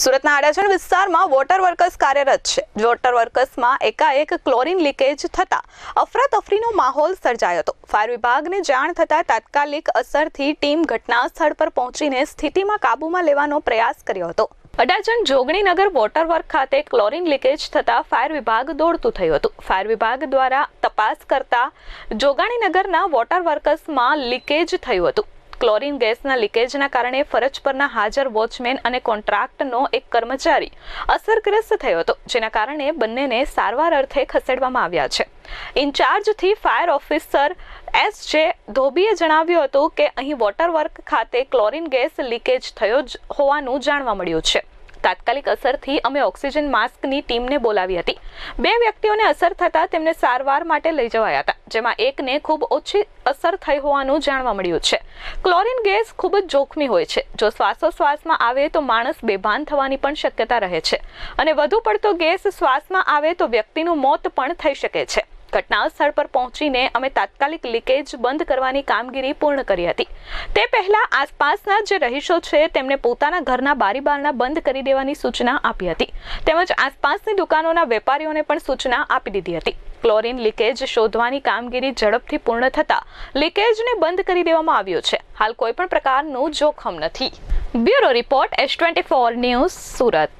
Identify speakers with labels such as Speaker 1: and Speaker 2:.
Speaker 1: સુરતના આડાજણ વિસ્તારમાં water workers કાર્યરત છે. વોટર વર્કર્સમાં એકાએક ક્લોરિન લીકેજ થતા અફરાતફરીનો માહોલ સર્જાયો હતો. ફાયર વિભાગને જાણ થતાં તાત્કાલિક અસરથી ટીમ ઘટના સ્થળ પર પહોંચીને સ્થિતિમાં કાબૂમાં લેવાનો પ્રયાસ કર્યો હતો. અડાજણ જોગણીનગર વોટર વર્ક ખાતે ક્લોરિન લીકેજ થતાં ફાયર વિભાગ દોડતું થયું હતું. ફાયર વિભાગ દ્વારા તપાસ કરતા જોગાણીનગરના વોટર વર્કર્સમાં લીકેજ થયું હતું. ક્લોરીન ગેસના લીકેજના કારણે ફરજ પરના હાજર વોચમેન અને કોન્ટ્રાક્ટનો એક કર્મચારી અસરગ્રસ્ત થયો હતો, જેના કારણે બંનેને સારવાર અર્થે ખસેડવામાં આવ્યા છે. ઇન્ચાર્જથી ફાયર ઓફિસર એસ જે ધોબીએ જણાવ્યું હતું કે અહીં વોટર વર્ક ખાતે ક્લોરીન ગેસ લીકેજ થયો હોવાનું જાણવા મળ્યું છે. તાત્કાલિક અસરથી અમે ઓક્સિજન માસ્કની ટીમને બોલાવી હતી. બે વ્યક્તિઓને અસર થતાં તેમને સારવાર માટે લઈ જવાયા હતા, જેમાં એકને ખૂબ ઓછી અસર થઈ હોવાનું જાણવા મળ્યું છે. ક્લોરીન ગેસ ખૂબ જ જોખમી હોય છે. જો શ્વાસોશ્વાસમાં આવે તો માણસ બેભાન થવાની પણ શક્યતા રહે છે. અને વધુ પડતો ગેસ શ્વાસમાં આવે તો વ્યક્તિનું મોત પણ થઈ શકે છે. ઘટના સ્થળ પર પહોંચીને અમે તાત્કાલિક લીકેજ બંધ કરવાની કામગીરી પૂર્ણ કરી હતી. તે પહેલા આસપાસના જે રહીશો છે, તેમને પોતાના ઘરના બારી બારણા બંધ કરી દેવાની સૂચના આપી હતી. તેમજ આસપાસની દુકાનોના વેપારીઓને પણ સૂચના આપી દીધી હતી. ક્લોરીન લીકેજ શોધવાની કામગીરી ઝડપથી પૂર્ણ થતા લીકેજને બંધ કરી દેવામાં આવ્યો છે. હાલ કોઈ પણ પ્રકારનું જોખમ નથી. Bureau report S twenty four news Surat.